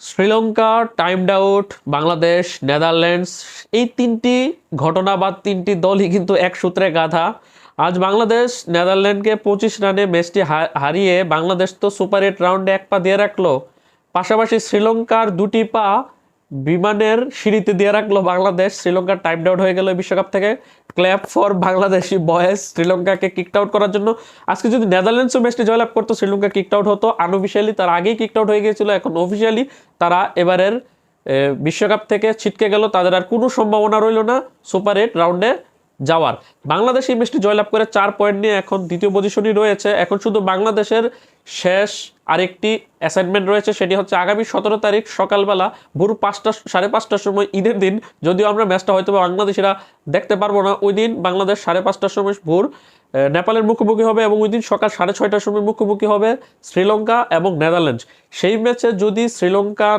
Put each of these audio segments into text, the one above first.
Sri Lanka timed out Bangladesh Netherlands এই তিনটি ঘটনা বা তিনটি দলই কিন্তু এক সূত্রে গাধা। আজ বাংলাদেশ নেদারল্যান্ডকে পঁচিশ রানে ম্যাচটি হারিয়ে বাংলাদেশ তো সুপার এইট রাউন্ডে এক পা দিয়ে রাখল। পাশাপাশি শ্রীলঙ্কার দুটি পা বিমানের সিঁড়িতে দিয়ে রাখল বাংলাদেশ। শ্রীলঙ্কার টাইম আউট হয়ে গেল বিশ্বকাপ থেকে। ক্ল্যাপ ফর বাংলাদেশি বয়েস শ্রীলঙ্কাকে কিকড আউট করার জন্য। আজকে যদি নেদারল্যান্ডসও ম্যাচটি জয়লাভ করতো, শ্রীলঙ্কা কিকট আউট হতো। আনঅফিসিয়ালি তার আগেই কিকড আউট হয়ে গিয়েছিল, এখন অফিসিয়ালি তারা এবারের বিশ্বকাপ থেকে ছিটকে গেল। তাদের আর কোনো সম্ভাবনা রইল না। সুপার এইট রাউন্ডে যাওয়ার। বাংলাদেশ এই ম্যাচটি জয়লাভ করে চার পয়েন্ট নিয়ে এখন দ্বিতীয় পজিশনই রয়েছে। এখন শুধু বাংলাদেশের শেষ আরেকটি অ্যাসাইনমেন্ট রয়েছে, সেটি হচ্ছে আগামী সতেরো তারিখ সকালবেলা ভোর পাঁচটা, সাড়ে পাঁচটার সময় ঈদের দিন। যদিও আমরা ম্যাচটা হয়তো বাংলাদেশিরা দেখতে পারব না, ওই দিন বাংলাদেশ সাড়ে পাঁচটার সময় ভোর নেপালের মুখোমুখি হবে এবং ওই দিন সকাল সাড়ে ছয়টার সময় মুখোমুখি হবে শ্রীলঙ্কা এবং নেদারল্যান্ডস। সেই ম্যাচে যদি শ্রীলঙ্কা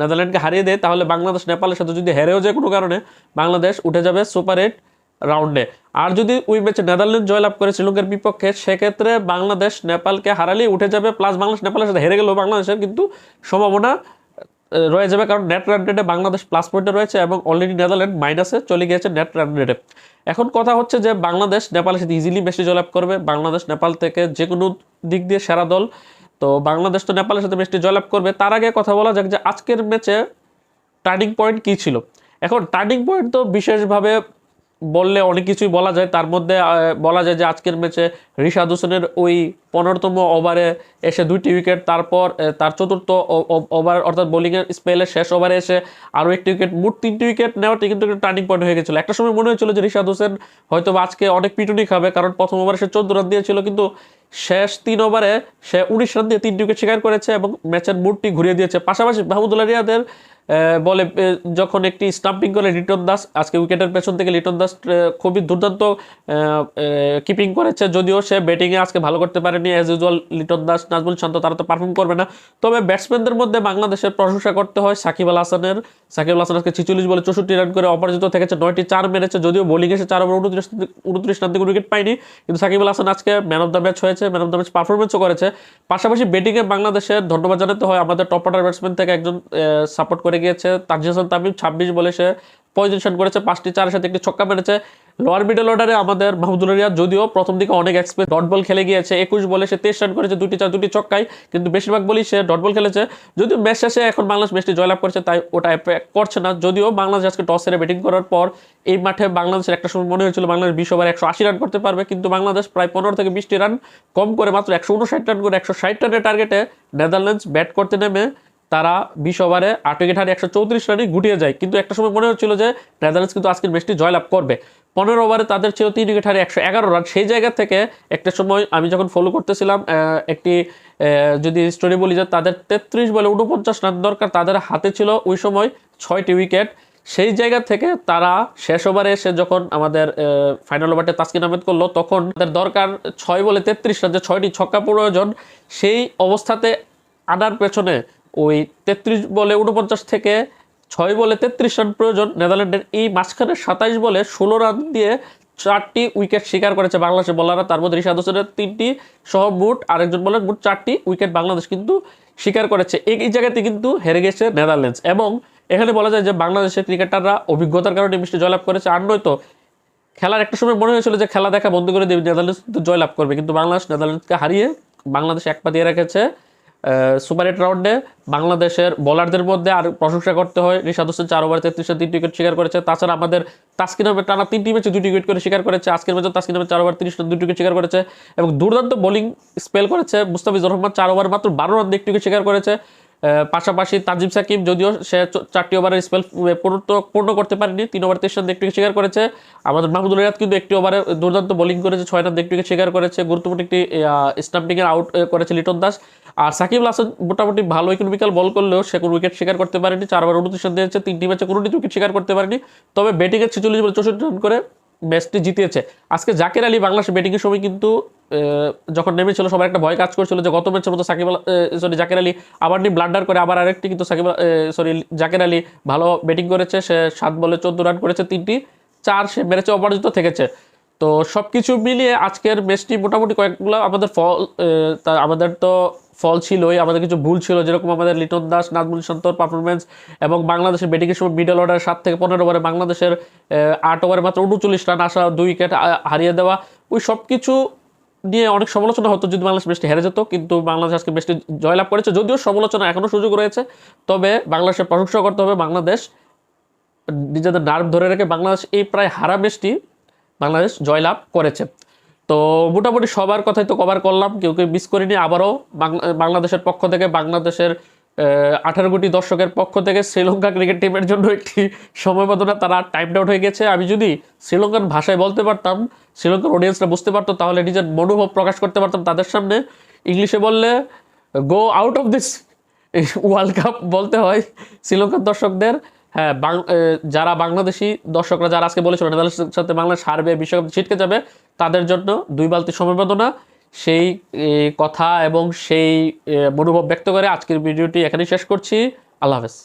নেদারল্যান্ডকে হারিয়ে দেয়, তাহলে বাংলাদেশ নেপালের সাথে যদি হেরেও যায় কোনো কারণে, বাংলাদেশ উঠে যাবে সুপার এইট রাউন্ডে। আর যদি ওই ম্যাচে নেদারল্যান্ড জয়লাভ করে শ্রীলঙ্কার বিপক্ষে, সেক্ষেত্রে বাংলাদেশ নেপালকে হারালেই উঠে যাবে। প্লাস বাংলাদেশ নেপালের সাথে হেরে গেলেও বাংলাদেশের কিন্তু সম্ভাবনা রয়ে যাবে। কারণ নেট রান রেটে বাংলাদেশ প্লাস পয়েন্টে রয়েছে এবং অলরেডি নেদারল্যান্ড মাইনাসে চলে গিয়েছে নেট রান রেটে এখন কথা হচ্ছে যে, বাংলাদেশ নেপালের সাথে ইজিলি বেশি জয়লাভ করবে। বাংলাদেশ নেপাল থেকে যে কোনো দিক দিয়ে সেরা দল। তো বাংলাদেশ তো নেপালের সাথে ম্যাচটি জয়লাভ করবে। তার আগে কথা বলা যাক যে, আজকের ম্যাচে টার্নিং পয়েন্ট কী ছিল? এখন টার্নিং পয়েন্ট তো বিশেষভাবে বললে অনেক কিছুই বলা যায়। তার মধ্যে বলা যায় যে আজকের ম্যাচে রিশাদ হোসেনের ওই পনেরোতম ওভারে এসে দুইটি উইকেট, তারপর তার চতুর্থ ওভার, অর্থাৎ বোলিংয়ের স্পেলের শেষ ওভারে এসে আরও একটি উইকেট, মোট তিনটি উইকেট নেওয়াটি কিন্তু একটা টার্নিং পয়েন্ট হয়ে গেছিল। একটা সময় মনে হয়েছিল যে রিশাদ হোসেন হয়তো আজকে অনেক পিটুনি খাবে, কারণ প্রথম ওভারে সে চোদ্দ রান দিয়েছিল, কিন্তু শেষ তিন ওভারে সে উনিশ রান দিয়ে তিনটি উইকেট শিকার করেছে এবং ম্যাচের মুডটি ঘুরিয়ে দিয়েছে। পাশাপাশি মাহমুদুল্লাহ রিয়াদের বলে যখন একটি স্টাম্পিং করে লিটন দাস, আজকে উইকেটের পেছন থেকে লিটন দাস খুবই দুর্দান্ত কিপিং করেছে। যদিও সে ব্যাটিংয়ে আজকে ভালো করতে পারেনি। অ্যাজ ইউজুয়াল লিটন দাস, নাজমুল শান্ত, তারা তো পারফর্ম করবে না। তবে ব্যাটসম্যানদের মধ্যে বাংলাদেশের প্রশংসা করতে হয় সাকিব আল হাসানের। সাকিব আল হাসান আজকে ছিচল্লিশ বলে চৌষট্টি রান করে অপরাজিত থেকেছে, নয়টি চার মেরেছে। যদিও বোলিং এসে চার ওভার উনত্রিশ উনত্রিশ রান থেকে উইকেট পায়নি। কিন্তু সাকিব আল হাসান আজকে ম্যান অফ দ্য ম্যাচ হয়েছে ম্যান অফ দ্য ম্যাচ পারফরমেন্সও করেছে। পাশাপাশি ব্যাটিংয়ে বাংলাদেশের ধন্যবাদ জানাতে হয় আমাদের টপ অর্ডার ব্যাটসম্যান থেকে একজন সাপোর্ট করে গিয়েছে। তাজিজ হাসান তামিম, ছাব্বিশ বলে সে পজিশন করেছে, পাঁচটি চারের সাথে একটি ছক্কা মেরেছে। লোয়ার মিডল অর্ডারে আমাদের মাহমুদুল রিয়াদ যদিও প্রথম দিকে অনেক এক্সপ্রেস ডট বল খেলে গিয়েছে, একুশ বলে সে তেইশ রান করেছে দুটি চার দুটি ছক্কায়, কিন্তু বেশিরভাগ বলেই সে ডট বল খেলেছে। যদিও ম্যাচ শেষে এখন বাংলাদেশ ম্যাচটি জয়লাভ করেছে, তাই ওটা করছে না। যদিও বাংলাদেশ আজকে টস হেরে ব্যাটিং করার পর এই মাঠে বাংলাদেশের একটা সময় মনে হয়েছিল বাংলাদেশ বিশ ওভার একশো আশি রান করতে পারবে, কিন্তু বাংলাদেশ প্রায় পনেরো থেকে বিশটি রান কম করে, মাত্র একশো উনষাট রান করে, একশো ষাট রানের টার্গেটে নেদারল্যান্ডস ব্যাট করতে নেমে তারা বিশ ওভারে আট উইকেট হারে একশো চৌত্রিশ রানে গুটিয়ে যায়। কিন্তু একটা সময় মনে হচ্ছিল যে নেদারল্যান্ডস কিন্তু আজকের ম্যাচটি জয়লাভ করবে। পনেরো ওভারে তাদের ছিল তিন উইকেট হারে একশো এগারো রান। সেই জায়গা থেকে একটা সময় আমি যখন ফলো করতেছিলাম একটি যদি স্টোরি বলি যে তাদের তেত্রিশ বলে উনপঞ্চাশ রান দরকার তাদের হাতে ছিল ওই সময় ছয়টি উইকেট। সেই জায়গা থেকে তারা শেষ ওভারে এসে যখন আমাদের ফাইনাল ওভারটা তাসকিন আহমেদ করল, তখন তাদের দরকার ছয় বলে তেত্রিশ রান, যে ছয়টি ছক্কা প্রয়োজন, সেই অবস্থাতে আনার পেছনে ওই তেত্রিশ বলে উনপঞ্চাশ থেকে ছয় বলে তেত্রিশ রান প্রয়োজন। নেদারল্যান্ডের এই মাঝখানে সাতাইশ বলে ষোলো রান দিয়ে চারটি উইকেট শিকার করেছে বাংলাদেশের বলাররা। তার মধ্যে রিশাদ হোসেনের তিনটি সহ মোট আরেকজন বলার মোট চারটি উইকেট বাংলাদেশ কিন্তু শিকার করেছে। এই জায়গাতে কিন্তু হেরে গেছে নেদারল্যান্ডস এবং এখানে বলা যায় যে বাংলাদেশের ক্রিকেটাররা অভিজ্ঞতার কারণে মিষ্টি জয়লাভ করেছে। আর নয়তো খেলার একটা সময় মনে হয়েছিল যে খেলা দেখা বন্ধ করে দেবে, নেদারল্যান্ডস জয়লাভ করবে। কিন্তু বাংলাদেশ, নেদারল্যান্ডসকে হারিয়ে বাংলাদেশ এক পা দিয়ে রেখেছে। সুপার এইট রাউন্ডে বাংলাদেশের বোলারদের মধ্যে আর প্রশংসা করতে হয়। রিশাদ হোসেন চার ওভার তেত্রিশে তিনটি উইকেট শিকার করেছে। তাছাড়া আমাদের তাস্কিন আহমেদ টানা তিনটি ম্যাচে দুটি উইকেট করে শিকার করেছে। আজকের ম্যাচে তাস্কিন আহমেদ চার ওভার তিরিশ রান দুটি উইকেট শিকার করেছে এবং দুর্দান্ত বোলিং স্পেল করেছে মুস্তাফিজুর রহমান। চার ওভার মাত্র বারো রান দিয়ে উইকেট শিকার করেছে। পাশাপাশি তাজিম সাকিব যদিও সে চারটি ওভারের স্পেল পূর্ণ করতে পারেনি, তিন ওভার তেইশ রান একটি শিকার করেছে। আমাদের মাহমুদুল রিয়াদ কিন্তু একটি ওভারে দুর্দান্ত বোলিং করেছে, ছয় রান একটি শিকার করেছে, গুরুত্বপূর্ণ একটি স্টাম্পিংয়ের আউট করেছে লিটন দাস। আর সাকিব আল হাসান মোটামুটি ভালো ইকোনমিক্যাল বল করলেও সে কোনো উইকেট শিকার করতে পারেনি, চার ওভার উনত্রিশ রান দিয়েছে, তিনটি ম্যাচে কোনোটি উইকেট শিকার করতে পারেনি। তবে ব্যাটিংয়ে ছেচল্লিশ বলে চৌষট্টি রান করে ম্যাচটি জিতিয়েছে। আজকে জাকের আলী বাংলাদেশ ব্যাটিংয়ের সময় কিন্তু যখন নেমেছিল, সবার একটা ভয় কাজ করছিল যে গত ম্যাচের মতো সাকিব সরি জাকের আলী আবার নিয়ে ব্লান্ডার করে আবার আরেকটি কিন্তু সাকিব সরি জাকের আলী ভালো ব্যাটিং করেছে। সে সাত বলে চোদ্দ রান করেছে, তিনটি, চার সে মেরেছে, অপরাজিত থেকেছে। তো সব কিছু মিলিয়ে আজকের ম্যাচটি মোটামুটি কয়েকগুলো আমাদের ফল তা আমাদের তো ফল ছিলই, আমাদের কিছু ভুল ছিল, যেরকম আমাদের লিটন দাস, নাজমুল সন্তর পারফরমেন্স এবং বাংলাদেশের ব্যাটিংয়ের সময় মিডল অর্ডার সাত থেকে পনেরো ওভারে বাংলাদেশের আট ওভারে মাত্র উনচল্লিশ রান আসা, দুই উইকেট হারিয়ে দেওয়া, ওই সব কিছু নিয়ে অনেক সমালোচনা হতো যদি বাংলাদেশ ম্যাচটি হেরে যেত, কিন্তু বাংলাদেশ আজকে ম্যাচটি জয়লাভ করেছে, যদিও সমালোচনা এখনও সুযোগ রয়েছে, তবে বাংলাদেশের প্রশংসা করতে হবে বাংলাদেশ, নিজেদের নার্ভ ধরে রেখে বাংলাদেশ এই প্রায় হারা ম্যাচটি বাংলাদেশ জয়লাভ করেছে। তো মোটামুটি সবার কথাই তো কভার করলাম, কেউ কেউ মিস করিনি, আবারও বাংলা- বাংলাদেশের পক্ষ থেকে, বাংলাদেশের আঠারো কোটি দর্শকের পক্ষ থেকে শ্রীলঙ্কা ক্রিকেট টিমের জন্য একটি সময়বদনা তারা টাইম আউট হয়ে গেছে। আমি যদি শ্রীলঙ্কান ভাষায় বলতে পারতাম, শ্রীলঙ্কার অডিয়েন্সরা বুঝতে পারতো, তাহলে নিজের মনোভাব প্রকাশ করতে পারতাম তাদের সামনে। ইংলিশে বললে go out of this world cup বলতে হয় শ্রীলঙ্কার দর্শকদের। হ্যাঁ যারা বাংলাদেশি দর্শকরা যারা আজকে বলেছিল নেদারল্যান্ডসের সাথে বাংলাদেশ হারবে, বিশ্বকাপ ছিটকে যাবে, তাদের জন্য দুই বালতি সমবেদনা সেই কথা এবং সেই মনোভাব ব্যক্ত করে আজকের ভিডিওটি এখানেই শেষ করছি। আল্লাহ হাফেজ।